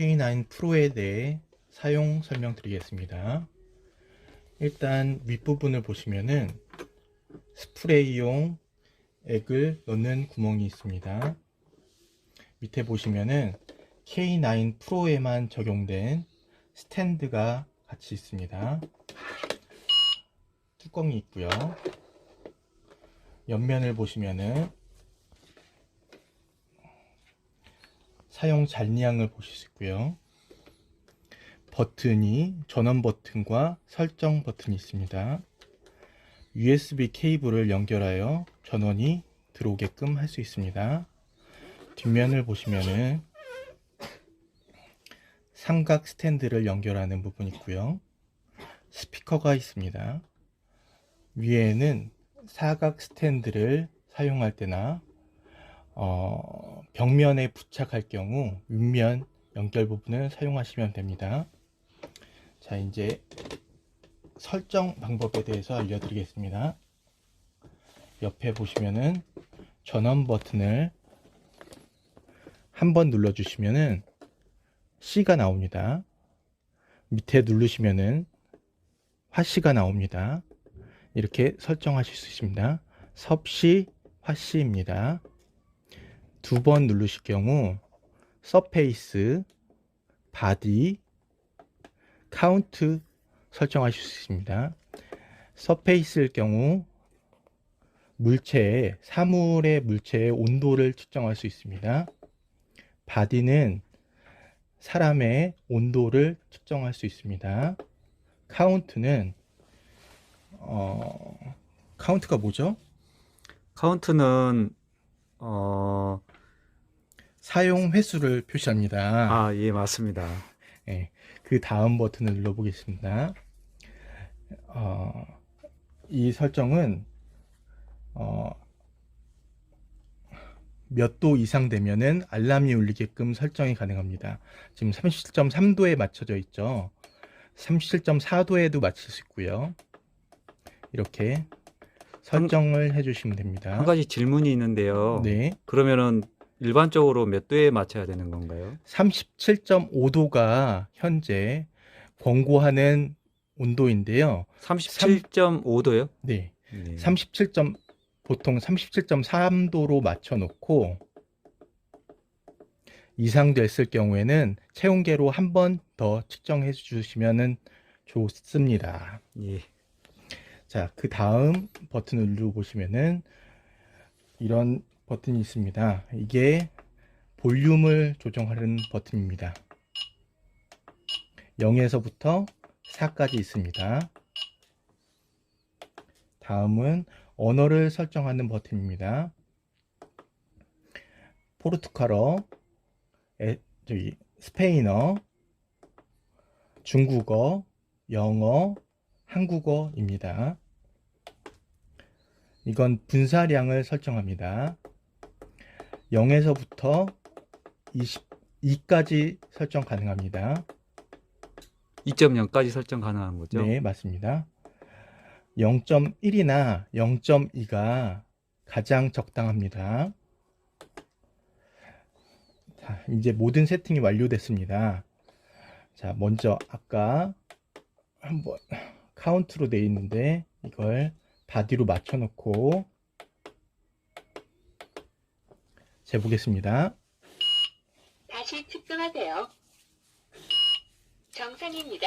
K9 프로에 대해 사용 설명드리겠습니다. 일단 윗부분을 보시면은 스프레이용 액을 넣는 구멍이 있습니다. 밑에 보시면은 K9 프로에만 적용된 스탠드가 같이 있습니다. 뚜껑이 있고요. 옆면을 보시면은 사용 잔량을 보실 수 있고요. 버튼이 전원 버튼과 설정 버튼이 있습니다. USB 케이블을 연결하여 전원이 들어오게끔 할 수 있습니다. 뒷면을 보시면은 삼각 스탠드를 연결하는 부분이 있고요. 스피커가 있습니다. 위에는 사각 스탠드를 사용할 때나 어, 벽면에 부착할 경우 윗면 연결 부분을 사용하시면 됩니다. 자, 이제 설정 방법에 대해서 알려드리겠습니다. 옆에 보시면은 전원 버튼을 한 번 눌러주시면은 C가 나옵니다. 밑에 누르시면은 화씨가 나옵니다. 이렇게 설정하실 수 있습니다. 섭씨, 화씨입니다. 두 번 누르실 경우 서페이스, 바디, 카운트 설정하실 수 있습니다. 서페이스일 경우 물체의 사물의 물체의 온도를 측정할 수 있습니다. 바디는 사람의 온도를 측정할 수 있습니다. 카운트는 어, 카운트가 뭐죠? 카운트는 어, 사용 횟수를 표시합니다. 아, 예, 맞습니다. 예, 그 다음 버튼을 눌러보겠습니다. 어, 이 설정은 어, 몇 도 이상 되면은 알람이 울리게끔 설정이 가능합니다. 지금 37.3도에 맞춰져 있죠. 37.4도에도 맞출 수 있고요. 이렇게 설정을 해주시면 됩니다. 한 가지 질문이 있는데요. 네, 그러면은 일반적으로 몇 도에 맞춰야 되는 건가요? 37.5도가 현재 권고하는 온도인데요. 37.5도요? 네, 네. 37. 보통 37.3도로 맞춰 놓고 이상 됐을 경우에는 체온계로 한 번 더 측정해 주시면 좋습니다. 예. 자, 그 다음 버튼을 누르 보시면은 이런 버튼이 있습니다. 이게 볼륨을 조정하는 버튼입니다. 0에서부터 4까지 있습니다. 다음은 언어를 설정하는 버튼입니다. 포르투갈어, 에, 저기 스페인어, 중국어, 영어, 한국어입니다. 이건 분사량을 설정합니다. 0에서부터 22까지 설정 가능합니다. 2.0까지 설정 가능한 거죠? 네, 맞습니다. 0.1이나 0.2가 가장 적당합니다. 자, 이제 모든 세팅이 완료됐습니다. 자, 먼저 아까 한번 카운트로 되어 있는데 이걸 바디로 맞춰 놓고 재보겠습니다. 다시 측정하세요. 정상입니다.